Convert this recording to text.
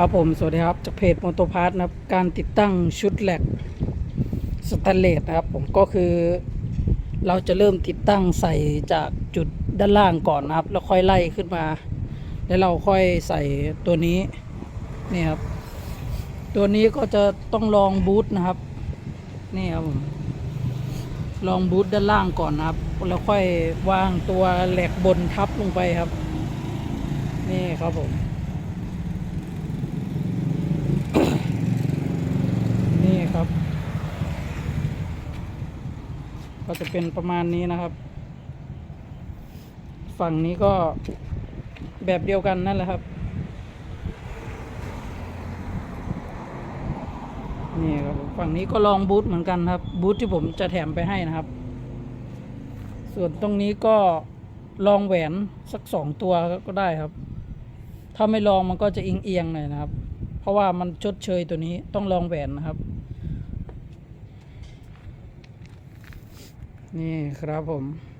ครับผมสวัสดีครับจากเพจมอโตพาร์ทนะครับการติดตั้งชุดแหลกสแตนเลสนะครับผมก็คือ เราจะเริ่มติดตั้งใส่จากจุดด้านล่างก่อนนะครับ แล้วค่อยไล่ขึ้นมา แล้วเราค่อยใส่ตัวนี้นี่ครับตัวนี้ก็จะต้องลองบูทนะครับนี่ครับผมลองบูทด้านล่างก่อนนะครับแล้วค่อยวางตัวแหลกบนทับลงไปครับ นี่ครับผม ครับ ก็จะเป็นประมาณนี้นะครับ ฝั่งนี้ก็แบบเดียวกันนั่นแหละครับ นี่ครับฝั่งนี้ก็ลองบูทเหมือนกันครับ บูทที่ผมจะแถมไปให้นะครับ ส่วนตรงนี้ก็ลองแหวนสักสองตัวก็ได้ครับ ถ้าไม่ลองมันก็จะเอียงๆหน่อยนะครับ เพราะว่ามันชดเชยตัวนี้ต้องลองแหวนนะครับ นี่ครับผม